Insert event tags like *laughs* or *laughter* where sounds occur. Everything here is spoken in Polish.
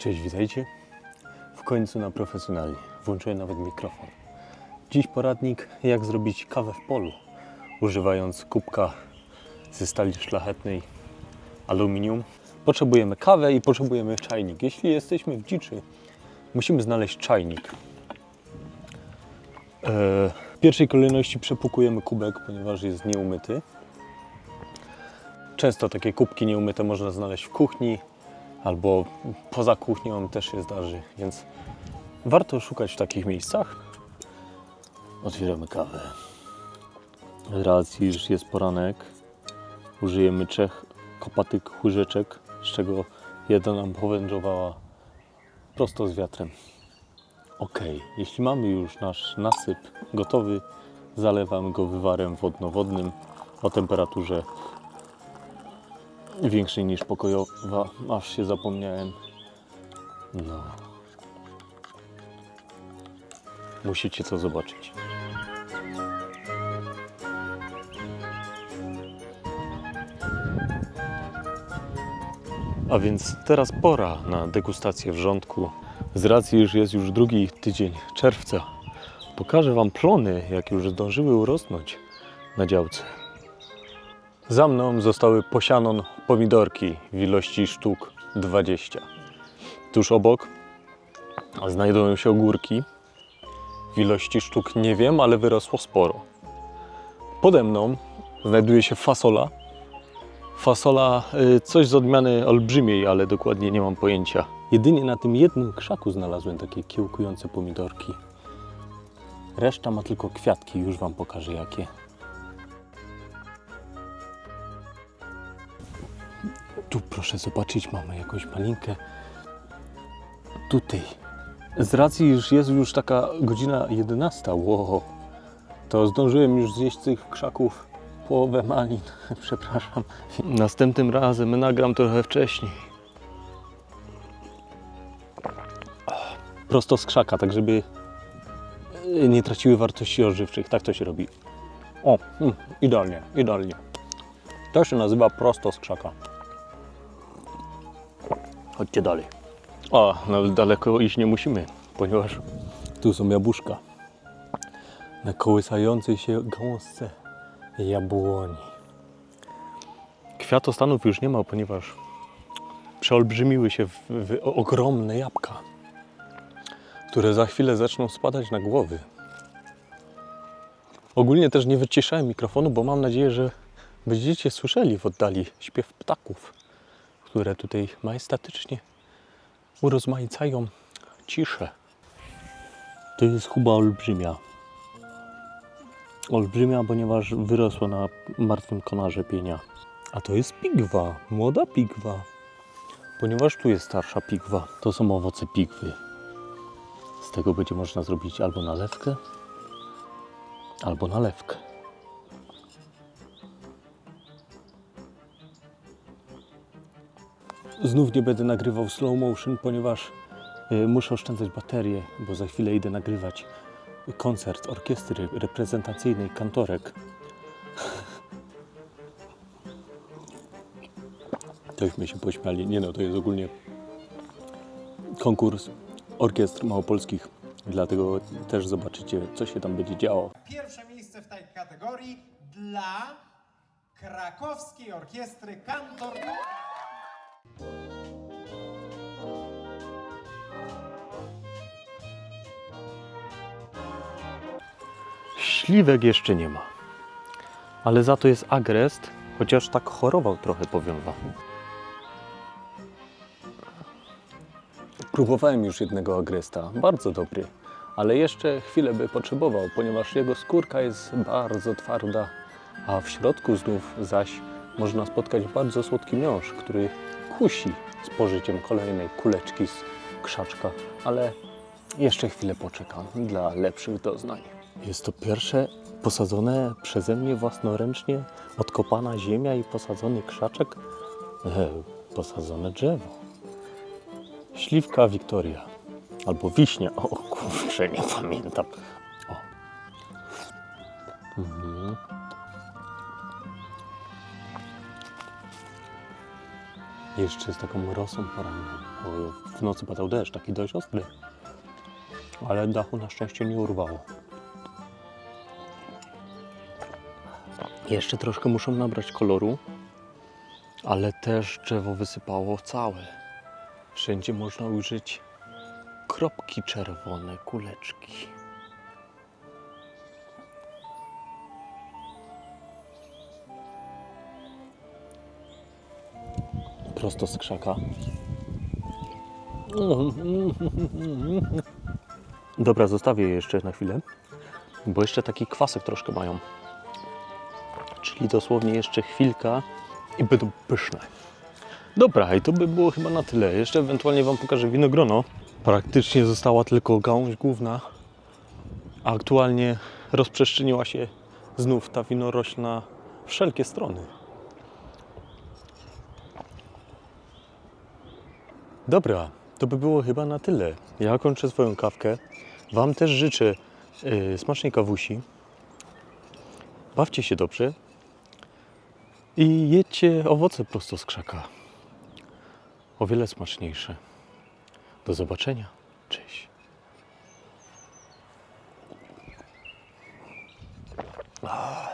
Cześć, witajcie. W końcu na profesjonalnie. Włączyłem nawet mikrofon. Dziś poradnik, jak zrobić kawę w polu, używając kubka ze stali szlachetnej aluminium. Potrzebujemy kawę i potrzebujemy czajnik. Jeśli jesteśmy w dziczy, musimy znaleźć czajnik. E, W pierwszej kolejności przepukujemy kubek, ponieważ jest nieumyty. Często takie kubki nieumyte można znaleźć w kuchni albo poza kuchnią też się zdarzy, więc warto szukać w takich miejscach. Otwieramy kawę. Z racji, że jest poranek, użyjemy trzech kopatych łyżeczek, z czego jedna nam powędrowała prosto z wiatrem. Ok, jeśli mamy już nasz nasyp gotowy, zalewamy go wywarem wodno-wodnym o temperaturze większej niż pokojowa, aż się zapomniałem. No. Musicie to zobaczyć. A więc teraz pora na degustację wrzątku. Z racji, że jest już drugi tydzień czerwca, pokażę Wam plony, jak już zdążyły urosnąć na działce. Za mną zostały posianon pomidorki w ilości sztuk 20. Tuż obok znajdują się ogórki w ilości sztuk nie wiem, ale wyrosło sporo. Pode mną znajduje się fasola. Fasola y, coś z odmiany olbrzymiej, ale dokładnie nie mam pojęcia. Jedynie na tym jednym krzaku znalazłem takie kiełkujące pomidorki. Reszta ma tylko kwiatki, już Wam pokażę jakie. Tu proszę zobaczyć, mamy jakąś malinkę. Tutaj. Z racji, że jest już taka godzina 11, wow, to zdążyłem już zjeść tych krzaków połowę malin. *laughs* Przepraszam. Następnym razem nagram trochę wcześniej. Prosto z krzaka, tak żeby nie traciły wartości odżywczych. Tak to się robi. O, mm, idealnie, idealnie. To się nazywa prosto z krzaka. Chodźcie dalej. O, nawet daleko iść nie musimy, ponieważ tu są jabłuszka. Na kołysającej się gałązce jabłoni. Kwiatostanów już nie ma, ponieważ przeolbrzymiły się w, w ogromne jabłka, które za chwilę zaczną spadać na głowy. Ogólnie też nie wyciszałem mikrofonu, bo mam nadzieję, że będziecie słyszeli w oddali śpiew ptaków, które tutaj majestatycznie urozmaicają ciszę. To jest chuba olbrzymia. Olbrzymia, ponieważ wyrosła na martwym konarze pienia. A to jest pigwa, młoda pigwa. Ponieważ tu jest starsza pigwa, to są owoce pigwy. Z tego będzie można zrobić albo nalewkę, albo nalewkę. Znów nie będę nagrywał slow motion, ponieważ y, muszę oszczędzać baterię, bo za chwilę idę nagrywać koncert orkiestry reprezentacyjnej Kantorek. *laughs* Tośmy się pośmiali. Nie no, to jest ogólnie konkurs orkiestr małopolskich. Dlatego też zobaczycie, co się tam będzie działo. Pierwsze miejsce w tej kategorii dla krakowskiej orkiestry Kantor. Śliwek jeszcze nie ma. Ale za to jest agrest, chociaż tak chorował trochę, powiem wam. Próbowałem już jednego agresta, bardzo dobry, ale jeszcze chwilę by potrzebował, ponieważ jego skórka jest bardzo twarda, a w środku znów zaś można spotkać bardzo słodki miąższ, który kusi spożyciem kolejnej kuleczki z krzaczka, ale jeszcze chwilę poczekam dla lepszych doznań. Jest to pierwsze posadzone przeze mnie własnoręcznie odkopana ziemia i posadzony krzaczek, e, posadzone drzewo. Śliwka Wiktoria. Albo wiśnia. O kurczę, nie pamiętam. O. Mhm. Jeszcze z taką rosą poranną. bo W nocy padał deszcz, taki dość ostry. Ale dachu na szczęście nie urwało. Jeszcze troszkę muszą nabrać koloru, ale też drzewo wysypało całe. Wszędzie można ujrzeć kropki czerwone, kuleczki. Prosto z krzaka. Dobra, zostawię je jeszcze na chwilę, bo jeszcze taki kwasek troszkę mają. Czyli dosłownie jeszcze chwilka i będą pyszne. Dobra, i to by było chyba na tyle. Jeszcze ewentualnie Wam pokażę winogrono. Praktycznie została tylko gałąź główna, a aktualnie rozprzestrzeniła się znów ta winorośl na wszelkie strony. Dobra, to by było chyba na tyle. Ja kończę swoją kawkę. Wam też życzę yy, smacznej kawusi. Bawcie się dobrze i jedźcie owoce prosto z krzaka. O wiele smaczniejsze. Do zobaczenia. Cześć. Ah.